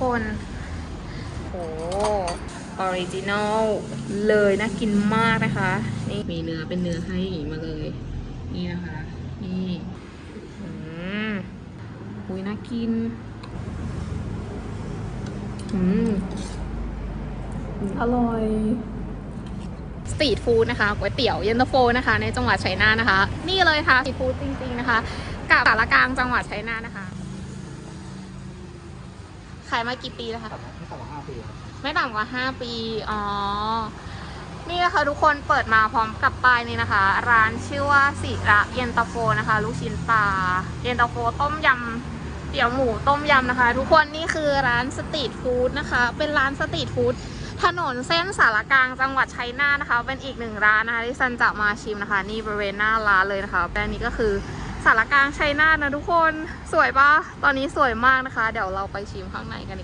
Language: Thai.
คนโอ้ออริจินอลเลยน่ากินมากนะคะ นี่มีเนื้อเป็นเนื้อให้มาเลย นี่นะคะ นี่อืมอุ้ยน่ากิน อืม อร่อยสตรีทฟู้ดนะคะก๋วยเตี๋ยวเย็นตาโฟนะคะ ในจังหวัดชัยนาทนะคะ นี่เลยค่ะสตรีทฟู้ดจริง ๆ นะคะ กับสารกลางจังหวัดชัยนาทนะคะ ขายมากี่ปีแล้วคะ ไม่ต่ำกว่าห้าปีครับไม่ต่ำกว่า 5 ปี อ๋อ นี่นะคะทุกคนเปิดมาพร้อมกับป้ายนี้นะคะ ร้านชื่อว่าสิระเย็นตาโฟนะคะ ลูกชิ้นปลาเย็นตาโฟต้มยำเตี๋ยวหมูต้มยำนะคะ ทุกคนนี่คือร้านสตรีทฟู้ดนะคะ เป็นร้านสตรีทฟู้ดถนนเส้นสารกลางจังหวัดชัยนาทนะคะ เป็นอีกหนึ่งร้านนะคะที่ซันจะมาชิมนะคะ นี่บริเวณหน้าร้านเลยนะคะแบรนด์นี้ก็คือ สารกลางชัยนาทนะทุกคนสวยปะตอนนี้สวยมากนะคะ เดี๋ยวเราไปชิมข้างในกัน